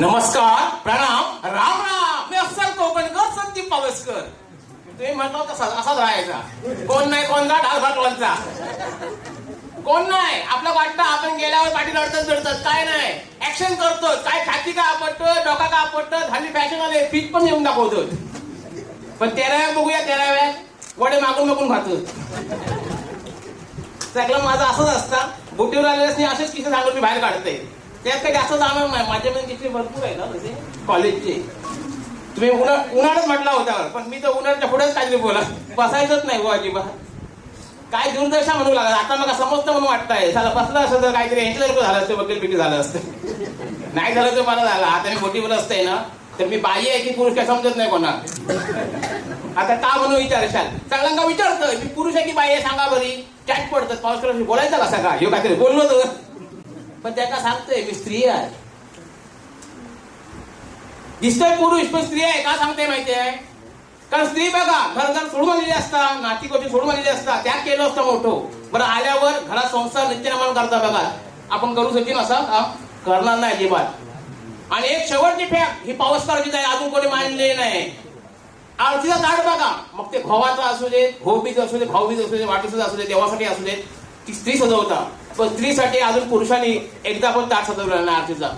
नमस्कार प्रणाम राम राम. मी अफसर कोकणकर संदीप पावसकर. तुम्ही म्हटलं तसा असाच राहायचा. कोण नाही कोणता? डाळ भात कोण नाही? आपलं वाटतं आपण गेल्यावर पाठी अडचण लढतात काय नाही? ऍक्शन करतो काय छाती का आपटतो डोका का आपटतो? हल्ली फॅशन आले पीक पण येऊन दाखवतो पण तेराव्या बघूया तेराव्या. वडे मागून मागून खातो सगळं माझं असंच असतं. बुटीवर आलेल्या असेच किस्से सांगून मी बाहेर काढते. त्यात काही जास्त जाणार नाही. माझे पण भरपूर आहे ना तसे कॉलेजचे. तुम्ही उन्हा उन्हाळ्यात म्हटला होता. पण मी तर उन्हाळ्याच्या पुढेच काहीतरी बोला बसायचंच नाही बुवा अजिबात. काय दूरदर्शन म्हणू लागला. आता मला समजतं म्हणून वाटतंय. झालं बसलं असं तर काहीतरी एंटल झालं असतं वकील पिकी झालं असतं. नाही झालं तर मला झालं. आता मी मोठीवर असते ना तर मी बाई आहे की पुरुष काय समजत नाही कोणा आता का म्हणून विचारशाल? सगळ्यांना विचारतोय. मी पुरुष आहे की बाई आहे सांगा बरी. चॅट पडतं. पाऊस बोलायचं कसा का हे काहीतरी बोललो तर. पण त्या का सांगतोय मी स्त्री आहे. दिसतोय पुरुष पण स्त्री आहे का सांगते माहिती आहे? कारण स्त्री बघा घर घर सोडून आलेली असता नाती गोष्टी सोडून आलेली असता त्याग केलं असतं मोठं. बरं आल्यावर घरात संसार नित्यनमान करता बघा. आपण करू शकेन असं? काम करणार नाही अजिबात. आणि एक शेवटची फॅक्ट ही पाऊस आहे अजून कोणी मानले नाही. आरतीचा ताट बघा. मग ते भावाचा असू दे भाऊबीज असू दे भाऊबीज असू दे वाटीच असू दे देवासाठी असू दे ती स्त्री सजवता. पण स्त्रीसाठी अजून पुरुषांनी एकदा पण ताट सजवलेला नाही आरतीचा.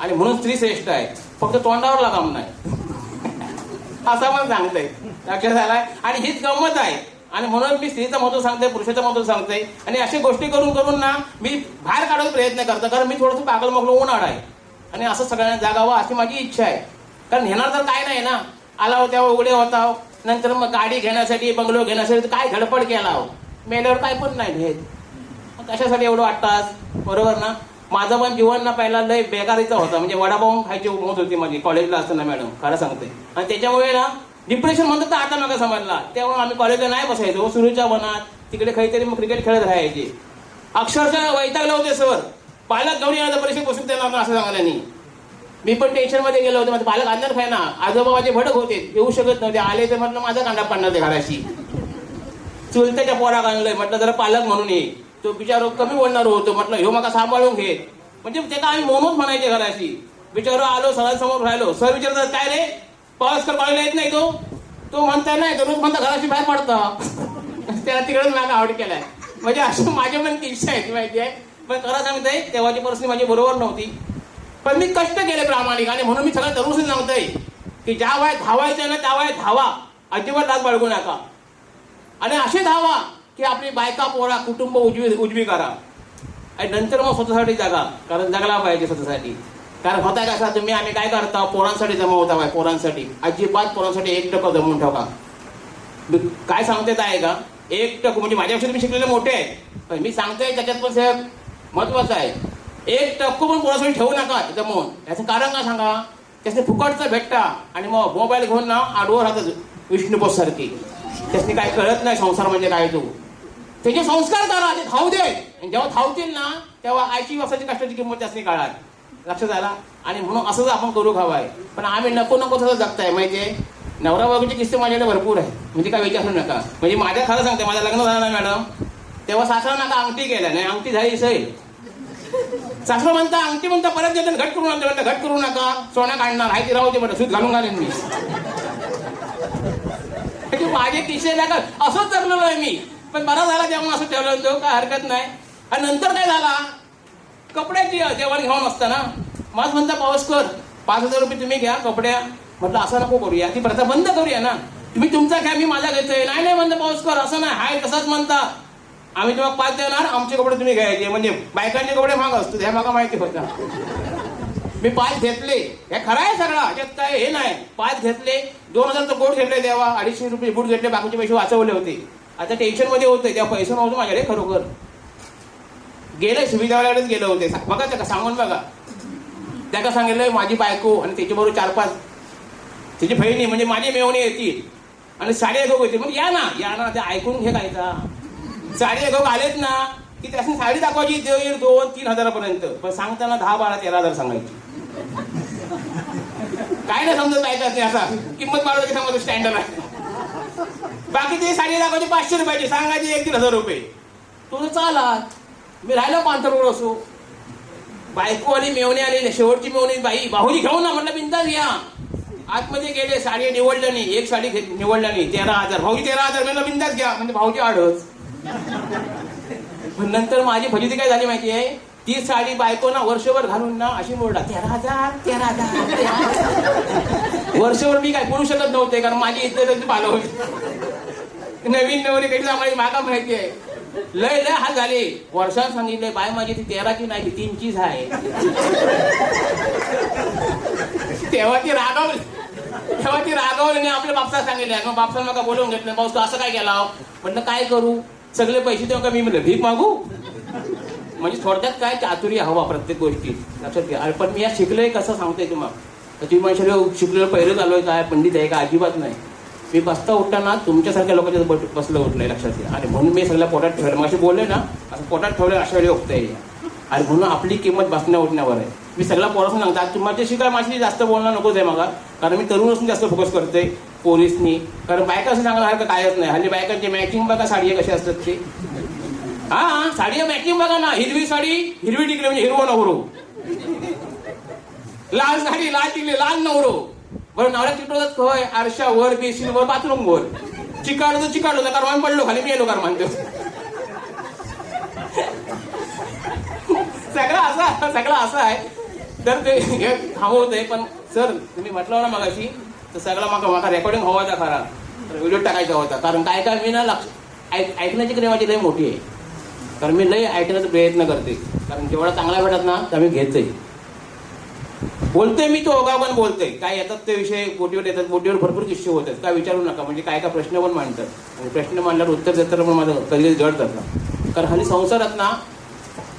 आणि म्हणून स्त्री श्रेष्ठ आहे. फक्त तोंडावर लागाम नाही. असं पण सांगतंय. लक्षात झालाय आणि हीच गंमत आहे. आणि म्हणून मी स्त्रीचं महत्त्व सांगते पुरुषाचं महत्त्व सांगते आणि अशी गोष्टी करून करून ना मी बाहेर काढायचा प्रयत्न करतो. कारण मी थोडंसं पागल मगलो उन्हाळ आहे. आणि असं सगळ्यांना जागावं अशी माझी इच्छा आहे. कारण घेणार तर काय नाही ना. आला होत्या उघडे होता. नंतर मग गाडी घेण्यासाठी बंगलो घेण्यासाठी काय धडपड केला हो. मेल्यावर काय पण नाही घेत कशासाठी एवढं वाटतात बरोबर ना? माझं पण जीवन ना पहिला लय बेकारीचा होता. म्हणजे वडापाव खायची उमत होती माझी. कॉलेजला असताना मॅडम खरं सांगते. आणि त्याच्यामुळे ना डिप्रेशन म्हणतात तर आता नका समजला. त्यामुळे आम्ही कॉलेजला नाही बसायचो. सुरूच्या वनात तिकडे काहीतरी मग क्रिकेट खेळत राहायचे. अक्षरशः वैतागले होते सर पालक घेऊन येणार परीक्षेत बसून त्यांना असं सांगायला मी. पण टेन्शनमध्ये गेलो होतो. माझे पालक आणणार काय ना आजोबा माझे भडक होते. येऊ शकत नव्हते. आले तर म्हटलं माझा कांदा पडणार ते घराशी. चुलत्याच्या पोराक आणलंय. म्हटलं जरा पालक म्हणून ये. तो बिचारो कमी बोलणार होतो. म्हटलं ह्यो मला सांभाळून घे. म्हणजे ते आम्ही मोमोज म्हणायचे घराशी. बिचारो आलो सरांसमोर राहिलो. सर विचारतात काय रे? पाऊस कर कॉलेजला येत नाही तो. तो म्हणता नाही तर रोज म्हणता घराशी बाहेर पडता. त्याला तिकडेच मागा आवड केलाय. म्हणजे असं माझ्या पण इच्छा आहे माहिती आहे. पण खरं सांगते तेव्हाची परिस्थिती माझी बरोबर नव्हती. पण मी कष्ट केले प्रामाणिक आणि म्हणून मी सगळं तरुण सांगतोय की ज्या वयात धावायचं ना त्या वयात धावा. अजिबात लाज बाळगू नका. आणि असे धावा की आपली बायका पोरा कुटुंब उजवी उजवी करा. आणि नंतर मग स्वतःसाठी जगा कारण जगला पाहिजे स्वतःसाठी. कारण होता कसा तुम्ही आम्ही काय करता? पोरांसाठी जमवता बाय पोरांसाठी. अजिबात पोरांसाठी एक टक्का जमवून ठेवा. काय सांगते आहे का? एक टक्क म्हणजे माझ्यापेक्षा तुम्ही शिकलेले मोठे आहेत पण मी सांगतोय त्याच्यात पण साहेब महत्वाचं आहे. एक टक्क पण पोरासाठी ठेवू नका जमवून. याचं कारण का सांगा? त्याचं फुकटचं भेटता. आणि मग मोबाईल घेऊन ना आडवर राहतात विष्णुपोस सारखी. त्याने काय कळत नाही संसार म्हणजे काय तो. त्याचे संस्कार करा ते धाव दे. आणि जेव्हा धावतील ना तेव्हा आईची वासाची कष्टाची किंमत त्यासनी काळात लक्षात आला? आणि म्हणून असंच आपण करू खावाय. पण आम्ही नको नको तसं जगताय. माहितीये नवरा बाबूचे किस्से माझ्याकडे भरपूर आहे म्हणजे काय विचारू नका. म्हणजे माझ्या खरं सांगते माझं लग्न झालं ना मॅडम तेव्हा सासरा नका अंगठी केल्या. नाही अंगठी झाली सही सासरा म्हणता अंगठी म्हणता परत येतात घट करू नका म्हणता घट करू नका. सोना काढणार आहे ती राहू दे म्हणता सूत घालून घालेन मी. मागे माझे किस्से असंच जगलेलो आहे मी. पण बरा झाला जेवण असं ठेवलं होतो काय हरकत नाही. आणि नंतर काय झाला? कपड्याची जेवण घेऊन असताना माझ म्हणता पाऊस कर. पाच हजार रुपये तुम्ही घ्या कपड्या. म्हटलं असं नको करूया. ती प्रथा बंद करूया ना. तुम्ही तुमचा घ्या मी माझा घ्यायचंय नाही नाही म्हणता पाऊस कर. असं नाही. हाय तसंच म्हणता. आम्ही तुम्हाला पाच देणार आमचे कपडे तुम्ही घ्यायचे म्हणजे बायकांचे कपडे महाग असतो हे मला माहिती होता. मी पाच घेतले. हे खरं आहे सगळं. याच्यात काय हे नाही. पाच घेतले. दोन हजारचं कोट घेतले तेव्हा अडीचशे रुपये बूट घेतले. बाकीचे पैसे वाचवले होते. आता टेन्शनमध्ये होते तेव्हा पैसे नव्हतं माझ्याकडे खरोखर. गेले सुविधावाल्याकडेच गेले होते. बघा त्या सांगून बघा. त्याला सांगितलं माझी बायको आणि त्याच्याबरोबर चार पाच त्याची बहिणी म्हणजे माझी मेवणी येतील आणि साडे एक येतील म्हणजे या ना. या ना ते ऐकून घे कायचा साडे एक आलेत ना. की त्याची साडी दाखवायची दीड दोन तीन हजारापर्यंत. पण सांगताना दहा बारा तेरा हजार सांगायची. काय नाही समजत नाही असा. किंमत मारत समजत स्टँडर्ड आहे बाकी ते साडी दाखवायची पाचशे रुपयाची. सांगायची एक तीन हजार रुपये. तुझं चाला. मी राहिलो पांथरवर असो. बायकोवाली मेवणी मेवणे आली शेवटची मेवणी बाई भाऊजी घेऊन ना म्हटलं बिंदास घ्या आतमध्ये गेले साडी निवडलं नाही. एक साडी घेत निवडलं नाही. तेरा हजार. भाऊजी तेरा हजार. म्हणलं बिंदास घ्या. म्हणजे भाऊजी आडच. पण नंतर माझी फजिती काय झाली माहिती आहे? ती साडी बायको ना वर्षभर घालून ना अशी मोडला. तेरा हजार तेरा हजार वर्षभर मी काय करू शकत नव्हते कारण माझी इज्जत पालं होती नवीन नवरी कधी आम्हाला मागा माहिती आहे. लय लय हाल झाले. वर्षात सांगितले बाय माझी ती तेराची नाही तीनचीच आहे. तेव्हा ती रागावली. तेव्हा ती रागावली आणि आपल्या बापसा सांगितलं. मग बापसा मग बोलवून घेतलं. पाऊस तू असं काय केला? म्हणलं काय करू? सगळे पैसे देऊ का मी म्हणलं भीक मागू? म्हणजे थोडक्यात काय चातुर्य हवा प्रत्येक गोष्टी. लक्षात घ्या. अरे पण मी या शिकलोय कसं सांगते तुम्हाला. तुम्ही म्हणशाल शिकलेलं पहिलं चालू काय पंडित आहे का? अजिबात नाही. मी बसता उठताना तुमच्यासारख्या लोकांच्या बट- बसलं उठलंय लक्षात घ्या. आणि म्हणून मी सगळ्या पोटात ठेवलं. मग बोलले ना असं पोटात ठेवलं अशा वेळी उठता आणि म्हणून आपली किंमत बसण्या उठण्यावर आहे. मी सगळ्या पोरासून सांगता तुमच्याशी शिकाय माझी जास्त बोलणं नकोच आहे मला कारण मी तरुण असून जास्त फोकस करते पोलिसनी कारण बायका असं सांगण्यासारखं कायच नाही. हल्ली बायकांची मॅचिंग बघा साडी कशी असतात ते. हा साडी मॅचिंग बघा ना. हिरवी साडी हिरवी टिकली म्हणजे हिरवं नवरो. लाल साडी लाल टिकली लाल नवरो. बरं नवऱ्या टिकवतात होय आरशा वर बेसिन वर बाथरूम वर. चिकाडलो तर चिकाडलो तर कारमान पडलो खाली मी येलो कारमान तो सगळं असं सगळं असं आहे. तर ते हे आहे पण सर तुम्ही म्हटलं ना मगाशी तर सगळं माका माझा रेकॉर्डिंग हवा होता खरा. तर व्हिडिओ टाकायचा होता. कारण काय काय मी ना लक्ष ऐक ऐकण्याची क्रिया माझी लय मोठी आहे. कारण मी लय ऐकण्याचा प्रयत्न करते कारण जेवढा चांगला भेटत ना तर मी घेते बोलते मी तो ओगा पण बोलते काय येतात ते विषय बोटीवर येतात. बोटीवर भरपूर किस्से होतात. काय विचारू नका. म्हणजे काय काय प्रश्न पण मांडतात. आणि प्रश्न मांडल्यावर उत्तर देताना पण माझं कधी जड जातं. कारण हल्ली संसारात ना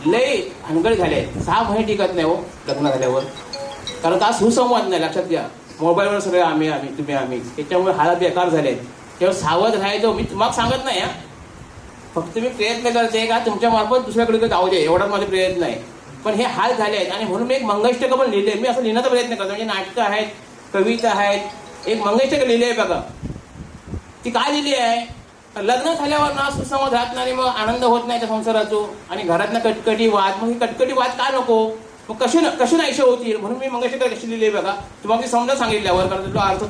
लय हनगड झाले. सहा महिने टिकत नाही हो लग्न झाल्यावर. कारण का? सुसंवाद नाही लक्षात घ्या. मोबाईलवर सगळे आम्ही आम्ही तुम्ही आम्ही. त्याच्यामुळे हालात बेकार झाले तेव्हा सावध राहायचो मी तुम्हाला सांगत नाही हा. फक्त मी प्रयत्न करते का तुमच्या मार्फत दुसऱ्याकडे जाऊ दे एवढाच माझा प्रयत्न आहे. पण हे हाल झाले आहेत आणि म्हणून मी एक मंगळष्टक पण लिहिले मी असं लिहिण्याचा प्रयत्न करतो. म्हणजे नाटकं आहेत कविता आहेत. एक मंगळष्टक लिहिले आहे बघा. ती काय लिहिली आहे? लग्न झाल्यावर ना सुसंवाद राहत नाही मग आनंद होत नाही त्या संसाराचो आणि घरातनं कटकटी वाद. मग ही कटकटी वाद का नको? मग कशी न कशी नाहीशे होतील म्हणून मी मंगळष्टक कशी लिहिली आहे बघा? तुम्हाला समजा सांगितल्यावर कारण तो अर्थ